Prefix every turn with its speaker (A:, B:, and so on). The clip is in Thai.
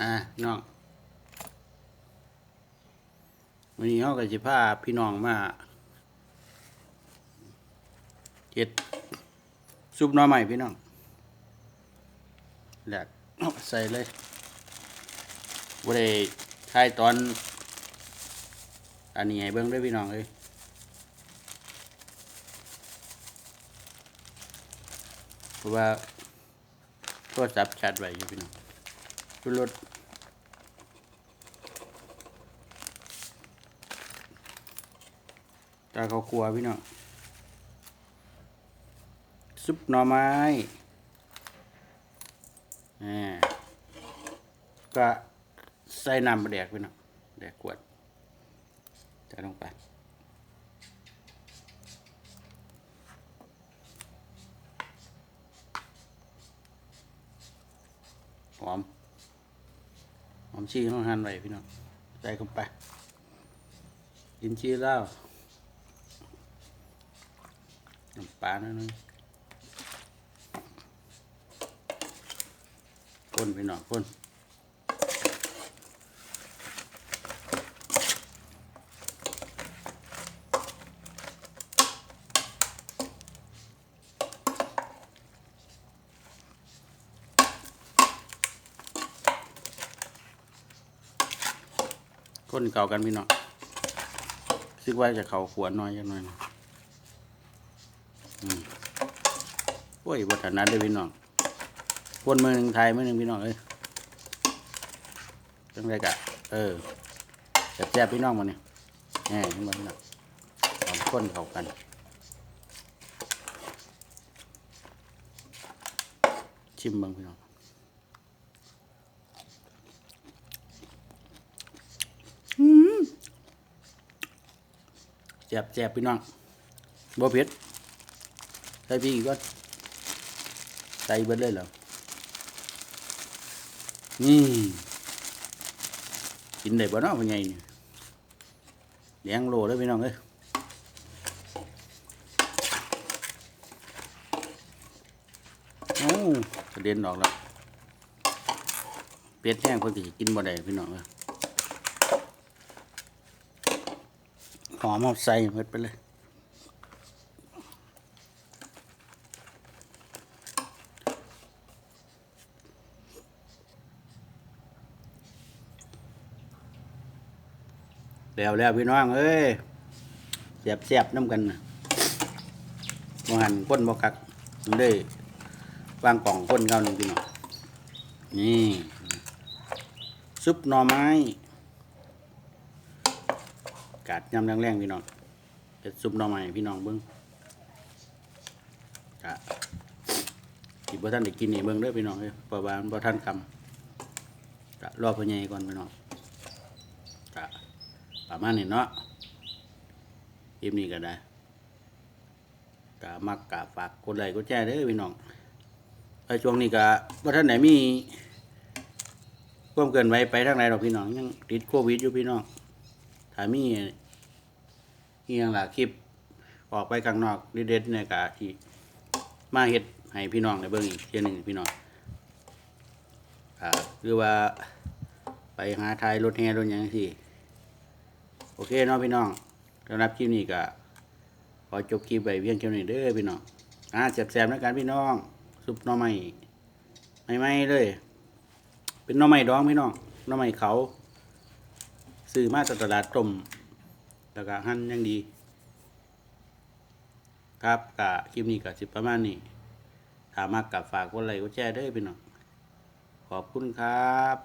A: อ่าน้องวันนี้เขาก็จะพาพี่น้องมาเฮ็ดซุปน่อใหม่พี่น้องแหลกใส่เลยบ่ได้ถ่ายตอน อันนี้ให้เบิ่งด้วยพี่น้องเอ้ยเพราะว่าโทรศัพท์ชัดไว้อยู่พี่น้อง ขึ้นรถตาเขากลัวพี่น้องซุปหน่อไม้อ่าก็ใส่น้ำปลาแดกพี่น้องแดกขวดใส่ลงไปหอม มชีน้องหันไว้พี่น้องใส่เข้าไปกินชีแล้วน้ำปลาหน่อยนึงคนพี่น้องคน คนเก่ากันพี่น้องคิดว่าจะเขาขวดน้อยจังหน่อยนะอืมโอ้ยบัถนัดเลยพี่น้องคนเมืองไทยเมือหนึ่งพี่น้องเอ้ยจังไรกะ เออแซ่บๆพี่น้องมาเนี่ยแหมเห็นบ่พี่น้องเอาคนเข้ากันชิมบ้างพี่น้อง จ็บแจบพี่น้องบ่เผ็ดใส่พี่อีกก่อนใส่เบิดเลยเหรอนี่กินได้บ่เนาะพ่อใหญ่นี่ยแดงโลเลยพี่น้องเอ้ยโอ้กระเด็นออกแล้วเป็ดแห้งคนที่กินบ่ได้พี่น้องเอ้ย หอมเอาใส่หมดไปเลยแล้วแล้วพี่น้องเอ้ยเสียบเสียบน้ำกันมหันก้นบกักมันได้วางกล่องก้นเข้าหนึ่งพี่น้องนี่ซุปหน่อไม้ กาดยำแรงๆพี่น้องเป็ดซุปหน่อไม้พี่น้องเบิ้งกะที่บ่ท่านได้กินนี่เบิ้งเด้อพี่น้องเอ้ยเพราะว่ามันบ่ท่านกำกะรอพ่อใหญ่ก่อนพี่น้องกะประมาณนี้เนาะคลิปนี้ก็ได้กะมักกะฝากกดไลค์กดแชร์เด้อพี่น้องไอ้ช่วงนี้กะบ่ท่านไหนมีความเกินไว้ไปทางไหนหรอกพี่น้องยังติดโควิดอยู่พี่น้อง ถ้ามีเอียงล่ะคลิปออกไปข้างนอกเด็ดๆเนี่ยกะที่มาเฮ็ดให้พี่น้องได้เบิ่งอีกเทียหนึงพี่น้องอ่าหรือว่าไปหาทายรถแห่รถหยังที่โอเคเนาะพี่น้องสำหรับคลิปนี้ก็ขอจบคลิปไปเพียงเท่านี้เด้อพี่น้องอ่าแซ่บๆแล้วกันพี่น้อง ซุปหน่อไม้ใหม่เลย เป็นหน่อไม้ดองพี่น้องหน่อไม้เขา ซื้อมาจากตลาดต้มแล้วก็หั่นยังดี ครับกะคลิปนี้ก็สิประมาณนี้ถ้ามากกับฝากกดไลค์กดแชร์ด้อพี่น้องขอบคุณครับ